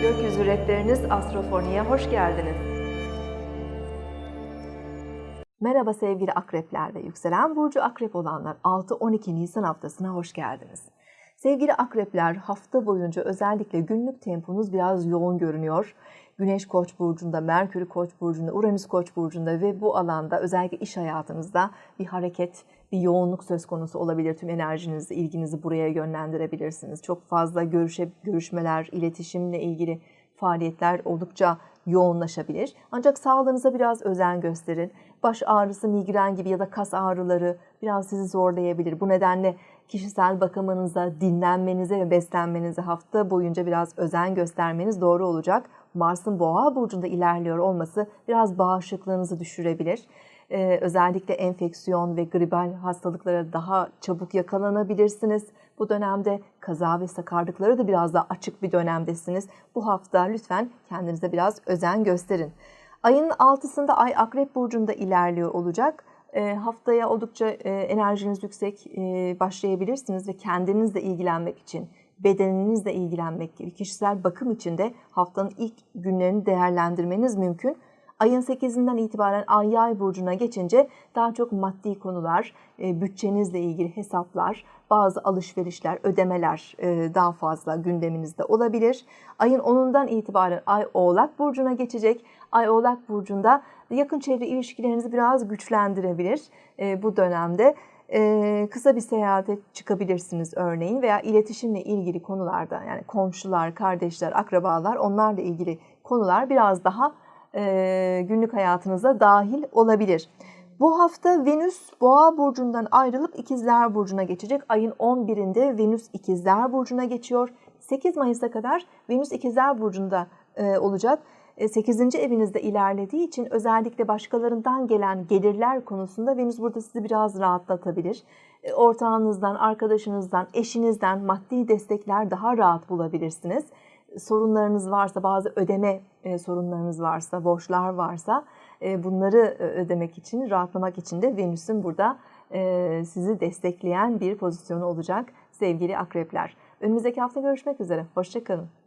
Hedefleriniz Astrofoni'ye hoş geldiniz. Merhaba sevgili akrepler ve yükselen burcu akrep olanlar 6-12 Nisan haftasına hoş geldiniz. Sevgili akrepler hafta boyunca özellikle günlük temponuz biraz yoğun görünüyor. Güneş Koç burcunda, Merkür Koç burcunda, Uranüs Koç burcunda ve bu alanda özellikle iş hayatınızda bir hareket, bir yoğunluk söz konusu olabilir. Tüm enerjinizi, ilginizi buraya yönlendirebilirsiniz. Çok fazla görüşe, görüşmeler, iletişimle ilgili faaliyetler oldukça yoğunlaşabilir. Ancak sağlığınıza biraz özen gösterin. Baş ağrısı, migren gibi ya da kas ağrıları biraz sizi zorlayabilir. Bu nedenle kişisel bakımınıza, dinlenmenize ve beslenmenize hafta boyunca biraz özen göstermeniz doğru olacak. Mars'ın Boğa burcunda ilerliyor olması biraz bağışıklığınızı düşürebilir. Ee, özellikle enfeksiyon ve gribal hastalıklara daha çabuk yakalanabilirsiniz. Bu dönemde kaza ve sakarlıklara da biraz daha açık bir dönemdesiniz. Bu hafta lütfen kendinize biraz özen gösterin. Ayın 6'sında Ay Akrep Burcu'nda ilerliyor olacak. E, haftaya oldukça e, enerjiniz yüksek e, başlayabilirsiniz ve kendinizle ilgilenmek için, bedeninizle ilgilenmek gibi kişisel bakım için de haftanın ilk günlerini değerlendirmeniz mümkün. Ayın 8'inden itibaren Ay Yay burcuna geçince daha çok maddi konular, e, bütçenizle ilgili hesaplar, bazı alışverişler, ödemeler e, daha fazla gündeminizde olabilir. Ayın 10'undan itibaren Ay Oğlak burcuna geçecek. Ay Oğlak burcunda yakın çevre ilişkilerinizi biraz güçlendirebilir e, bu dönemde. Kısa bir seyahate çıkabilirsiniz örneğin veya iletişimle ilgili konularda yani komşular, kardeşler, akrabalar onlarla ilgili konular biraz daha e, günlük hayatınıza dahil olabilir. Bu hafta Venüs Boğa burcundan ayrılıp İkizler burcuna geçecek. Ayın 11'inde Venüs İkizler burcuna geçiyor. 8 Mayıs'a kadar Venüs İkizler burcunda e, olacak. 8. evinizde ilerlediği için özellikle başkalarından gelen gelirler konusunda Venüs burada sizi biraz rahatlatabilir. E, ortağınızdan, arkadaşınızdan, eşinizden maddi destekler daha rahat bulabilirsiniz sorunlarınız varsa, bazı ödeme e, sorunlarınız varsa, borçlar varsa e, bunları e, ödemek için, rahatlamak için de Venüs'ün burada sizi destekleyen bir pozisyonu olacak sevgili akrepler. Önümüzdeki hafta görüşmek üzere. Hoşçakalın.